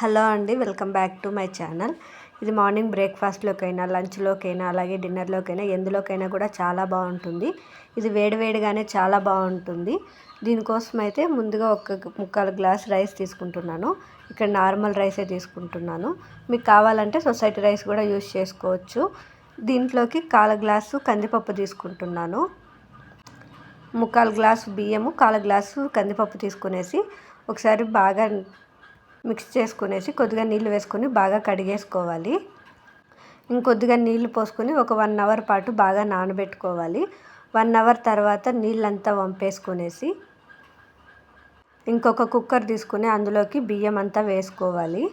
Hello అండి welcome back to my channel. ఇది morning బ్రేక్ఫాస్ట్లోకైనా లంచ్లోకైనా అలాగే డిన్నర్లోకైనా ఎందులోకైనా కూడా చాలా బాగుంటుంది. ఇది వేడివేడిగానే చాలా బాగుంటుంది. దీనికోసం అయితే ముందుగా ఒక ముక్కాలు గ్లాస్ రైస్ తీసుకుంటున్నాను. ఇక్కడ నార్మల్ రైసే తీసుకుంటున్నాను. మీకు కావాలంటే సొసైటీ రైస్ కూడా యూజ్ చేసుకోవచ్చు. దీంట్లోకి కాల గ్లాసు కందిపప్పు తీసుకుంటున్నాను. ముక్కాలు గ్లాసు బియ్యము కాల గ్లాసు కందిపప్పు తీసుకునేసి ఒకసారి బాగా మిక్స్ చేసుకునేసి కొద్దిగా నీళ్ళు వేసుకొని బాగా కడిగేసుకోవాలి. ఇంకొద్దిగా నీళ్ళు పోసుకొని ఒక వన్ అవర్ పాటు బాగా నానబెట్టుకోవాలి. వన్ అవర్ తర్వాత నీళ్ళంతా వంపేసుకునేసి ఇంకొక కుక్కర్ తీసుకుని అందులోకి బియ్యం అంతా వేసుకోవాలి.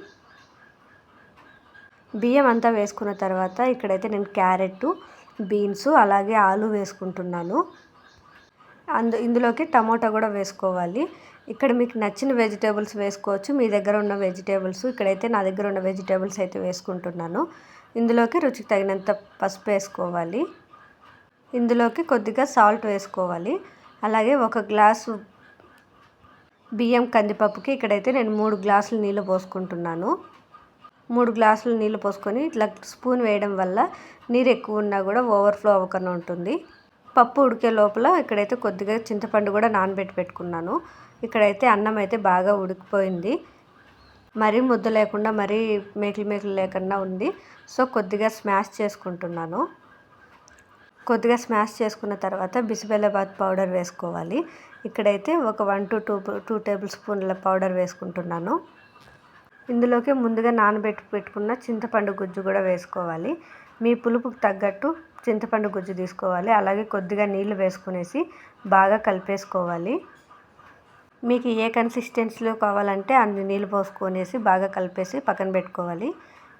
బియ్యం అంతా వేసుకున్న తర్వాత ఇక్కడైతే నేను క్యారెట్ బీన్స్ అలాగే ఆలు వేసుకుంటున్నాను. అందు ఇందులోకి టమోటా కూడా వేసుకోవాలి. ఇక్కడ మీకు నచ్చిన వెజిటేబుల్స్ వేసుకోవచ్చు. మీ దగ్గర ఉన్న వెజిటేబుల్స్ ఇక్కడైతే నా దగ్గర ఉన్న వెజిటేబుల్స్ అయితే వేసుకుంటున్నాను. ఇందులోకి రుచికి తగినంత పసుపు వేసుకోవాలి. ఇందులోకి కొద్దిగా సాల్ట్ వేసుకోవాలి. అలాగే ఒక గ్లాసు బియ్యం కందిపప్పుకి ఇక్కడైతే నేను మూడు గ్లాసులు నీళ్ళు పోసుకుంటున్నాను. మూడు గ్లాసులు నీళ్ళు పోసుకొని ఇట్లా స్పూన్ వేయడం వల్ల నీరు ఎక్కువ ఉన్నా కూడా ఓవర్ఫ్లో అవ్వకుండా ఉంటుంది. పప్పు ఉడికే లోపల ఇక్కడైతే కొద్దిగా చింతపండు కూడా నానబెట్టి పెట్టుకున్నాను. ఇక్కడైతే అన్నం అయితే బాగా ఉడికిపోయింది. మరీ ముద్ద లేకుండా మరీ మేకలు మేకలు లేకుండా ఉంది. సో కొద్దిగా స్మాష్ చేసుకుంటున్నాను. కొద్దిగా స్మాష్ చేసుకున్న తర్వాత బిసిబెల్లబాత్ పౌడర్ వేసుకోవాలి. ఇక్కడైతే ఒక one two two two table స్పూన్ల పౌడర్ వేసుకుంటున్నాను. ఇందులోకి ముందుగా నానబెట్టి పెట్టుకున్న చింతపండు గుజ్జు కూడా వేసుకోవాలి. మీ పులుపుకు తగ్గట్టు చింతపండు గుజ్జు తీసుకోవాలి. అలాగే కొద్దిగా నీళ్ళు వేసుకునేసి బాగా కలిపేసుకోవాలి. మీకు ఏ కన్సిస్టెన్సీలో కావాలంటే అన్ని నీళ్ళు పోసుకొనేసి బాగా కలిపేసి పక్కన పెట్టుకోవాలి.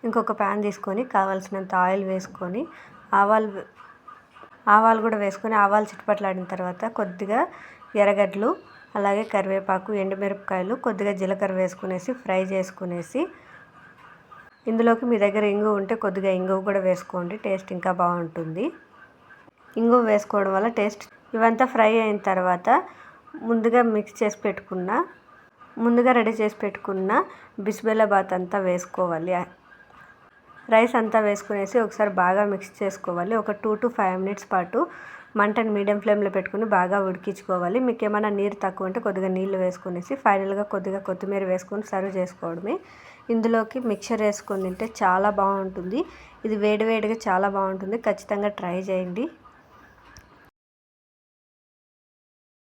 ఇంకొక ప్యాన్ తీసుకొని కావాల్సినంత ఆయిల్ వేసుకొని ఆవాలు ఆవాలు కూడా వేసుకొని ఆవాలు చిట్టుపట్లాడిన తర్వాత కొద్దిగా ఎర్రగడ్డలు అలాగే కరివేపాకు ఎండుమిరపకాయలు కొద్దిగా జీలకర్ర వేసుకునేసి ఫ్రై చేసుకునేసి ఇందులోకి మీ దగ్గర ఇంగువ ఉంటే కొద్దిగా ఇంగువ కూడా వేసుకోండి టేస్ట్ ఇంకా బాగుంటుంది. ఇంగువ వేసుకోవడం వల్ల టేస్ట్ ఇవంతా ఫ్రై అయిన తర్వాత ముందుగా మిక్స్ చేసి పెట్టుకున్న ముందుగా రెడీ చేసి పెట్టుకున్న బిస్బెల్లా బాత్ అంతా వేసుకోవాలి. రైస్ అంతా వేసుకునేసి ఒకసారి బాగా మిక్స్ చేసుకోవాలి. ఒక టూ టు ఫైవ్ మినిట్స్ పాటు మంటను మీడియం ఫ్లేమ్లో పెట్టుకుని బాగా ఉడికించుకోవాలి. మీకు ఏమైనా నీరు తక్కువ ఉంటే కొద్దిగా నీళ్ళు వేసుకునేసి ఫైనల్గా కొద్దిగా కొత్తిమీర వేసుకొని సర్వ్ చేసుకోవడమే. ఇందులోకి మిక్చర్ వేసుకొని తింటే చాలా బాగుంటుంది. ఇది వేడివేడిగా చాలా బాగుంటుంది. ఖచ్చితంగా ట్రై చేయండి.